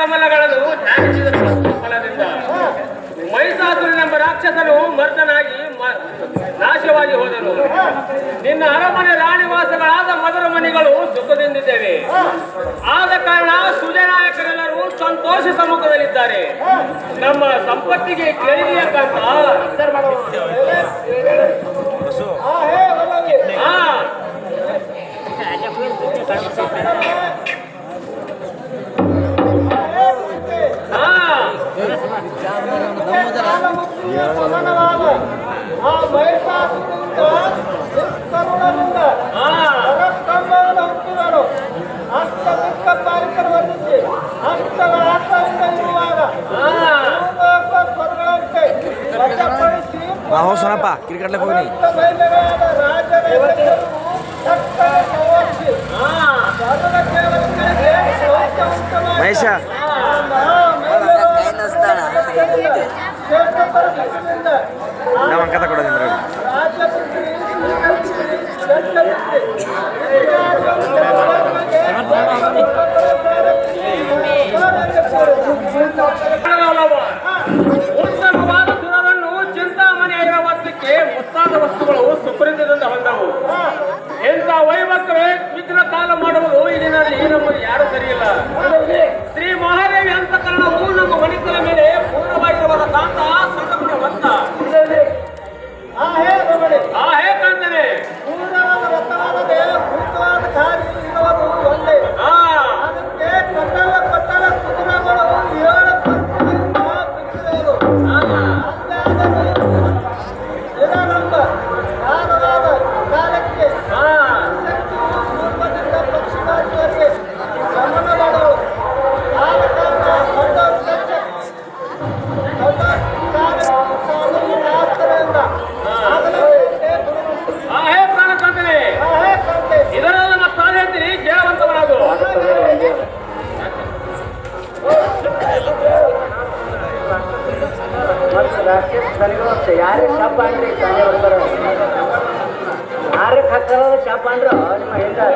ಕಮಲಗಳನ್ನು ಧ್ಯಾನಿಸಿದ ಫಲದಿಂದ ಮೈಸಾಸುರನೆಂಬ ರಾಕ್ಷಸನು ಮರ್ದನಾಗಿ ನಾಶವಾಗಿ ಹೋದನು ನಿನ್ನ ಅರಮನೆ ರಾಣಿವಾಸಗಳಾದ ಮಧುರ ಮನೆಗಳು ದುಃಖದಿಂದಿದ್ದೇವೆ. ಆದ ಕಾರಣ ಸುಜನಾಯಕರೆಲ್ಲರೂ ಸಂತೋಷ ಸಮ್ಮುಖದಲ್ಲಿದ್ದಾರೆ. ನಮ್ಮ ಸಂಪತ್ತಿಗೆ ಕೇಳಿದೆಯ ಕಾರಣ ఆహో సొనప్ప క్రికెట్లో పోయి మహేష. వంకత కూడా తింటారు ಯಾರು ಸರಿ ಇಲ್ಲ ಆರ್ಟಿಸ್ಟ್ ನನಗೂ ಅಷ್ಟೇ ಯಾರೇ ಶಾಪ ಅಂದ್ರೆ ತಾನೇ ಬರ್ತಾರೆ. ಶಾಪ ಅಂದ್ರೆ ನಿಮ್ಮ ಹಿಂದೆ